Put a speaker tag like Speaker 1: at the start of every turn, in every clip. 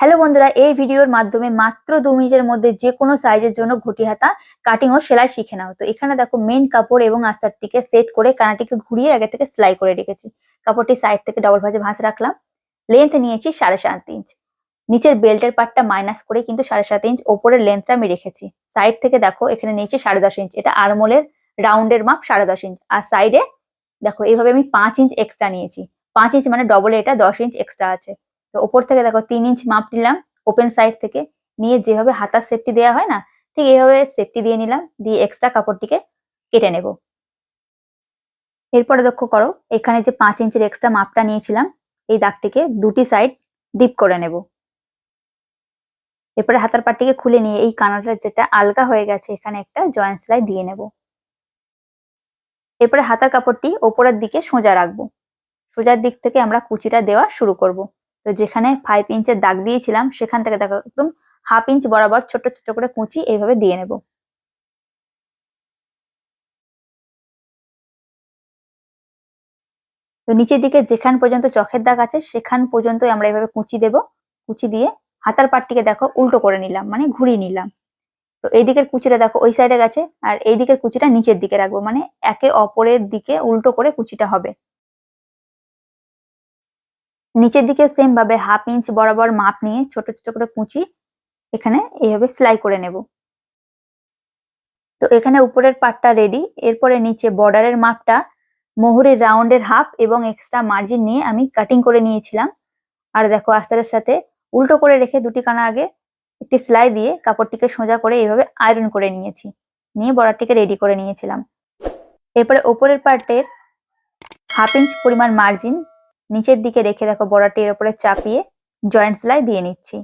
Speaker 1: Hello বন্ধুরা, এই ভিডিওর মাধ্যমে মাত্র দু মিনিটের মধ্যে যে কোনো সাইজের জন্য ঘটি হাতা কাটিং ও সেলাই শিখে নাও। তো এখানে দেখো মেন কাপড় এবং আস্তারটিকে সেট করে কানাটিকে ঘুরিয়ে আগে থেকে সেলাই করে রেখেছি। কাপড়টি সাইড থেকে ডবল ভাঁজে ভাঁজ রাখলাম। লেন্থ নিয়েছি সাড়ে সাত ইঞ্চ নিচের বেল্টের পার্টটা মাইনাস করে কিন্তু সাড়ে সাত ইঞ্চ ওপরের লেন্থটা আমি রেখেছি। সাইড থেকে দেখো এখানে নিয়েছি সাড়ে দশ ইঞ্চ এটা আরমোলের রাউন্ডের মাপ সাড়ে দশ ইঞ্চ আর সাইডে দেখো এইভাবে আমি পাঁচ ইঞ্চ এক্সট্রা নিয়েছি। পাঁচ ইঞ্চ মানে ডবল এটা, দশ ইঞ্চ এক্সট্রা আছে। তো ওপর থেকে দেখো তিন ইঞ্চ মাপ নিলাম ওপেন সাইড থেকে। নিয়ে যেভাবে হাতার সেফটি দেওয়া হয় না, ঠিক এইভাবে সেফটি দিয়ে নিলাম, দিয়ে এক্সট্রা কাপড়টিকে কেটে নেব। এরপরে লক্ষ্য করো, এখানে যে পাঁচ ইঞ্চের এক্সট্রা মাপটা নিয়েছিলাম, এই দাগটিকে দুটি সাইড ডিপ করে নেব। এরপরে হাতার পাটটিকে খুলে নিয়ে এই কানাটার যেটা আলগা হয়ে গেছে, এখানে একটা জয়েন্ট সেলাই দিয়ে নেব। এরপরে হাতার কাপড়টি ওপরের দিকে সোজা রাখব। সোজার দিক থেকে আমরা কুচিটা দেওয়া শুরু করব। তো যেখানে ফাইভ ইঞ্চের দাগ দিয়েছিলাম, সেখান থেকে দেখো একদম হাফ ইঞ্চ বরাবর ছোট ছোট করে কুচি এইভাবে দিয়ে নেব। তো নিচের দিকে যেখান পর্যন্ত চোখের দাগ আছে, সেখান পর্যন্ত আমরা এইভাবে কুচি দেব। কুচি দিয়ে হাতার পাটটিকে দেখো উল্টো করে নিলাম মানে ঘুরিয়ে নিলাম। তো এই দিকের কুচিটা দেখো ওই সাইডে গেছে, আর এই দিকের কুচিটা নিচের দিকে রাখব মানে একে অপরের দিকে উল্টো করে কুচিটা হবে। নিচের দিকে সেম ভাবে হাফ ইঞ্চ বরাবর মাপ নিয়ে ছোট ছোট করে কুচি এখানে এইভাবে সেলাই করে নেব। তো এখানে উপরের পাটটা রেডি এরপরে নিচে বর্ডারের মাপটা মোহরের রাউন্ডের হাফ এবং এক্সট্রা মার্জিন নিয়ে আমি কাটিং করে নিয়েছিলাম। আর দেখো আস্তারের সাথে উল্টো করে রেখে দুটি কানা আগে একটি সেলাই দিয়ে কাপড়টিকে সোজা করে এইভাবে আয়রন করে নিয়েছি, নিয়ে বর্ডারটিকে রেডি করে নিয়েছিলাম। এরপরে ওপরের পার্টের হাফ ইঞ্চ পরিমাণ মার্জিন নিচের দিকে রেখে দেখো বড়াটি এর উপরে চাপিয়ে জয়েন্ট সেলাই দিয়ে নিচ্ছি।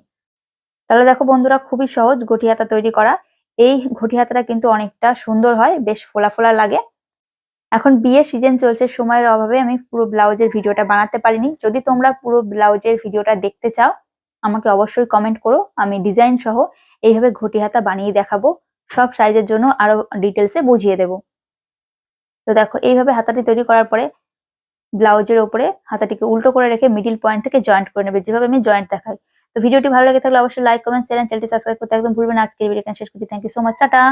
Speaker 1: তাহলে দেখো বন্ধুরা খুবই সহজ ঘটি হাতা তৈরি করা। এই ঘটি হাতাটা কিন্তু অনেকটা সুন্দর হয়, বেশ ফোলা ফোলা লাগে। এখন বিয়ের সিজন চলছে, সময়ের অভাবে আমি পুরো ব্লাউজের ভিডিওটা বানাতে পারিনি। যদি তোমরা পুরো ব্লাউজের ভিডিওটা দেখতে চাও, আমাকে অবশ্যই কমেন্ট করো। আমি ডিজাইন সহ এইভাবে ঘটি হাতা বানিয়ে দেখাবো। সব সাইজের জন্য আরও ডিটেলসে বুঝিয়ে দেব। তো দেখো, এইভাবে হাতাটি তৈরি করার পরে ব্লাউজের উপরে হাতাটিকে উল্টো করে রেখে মিডিল পয়েন্ট থেকে জয়েন্ট করে নেবে, যেভাবে আমি জয়েন্ট দেখাই। তো ভিডিওটি ভালো লাগে থাকলে অবশ্যই লাইক কমেন্ট শেয়ার চ্যানেলটি সাবস্ক্রাইব করতে একদম ভুলবেন আজকের ভিডিও শেষ করছি। Thank you so much tata!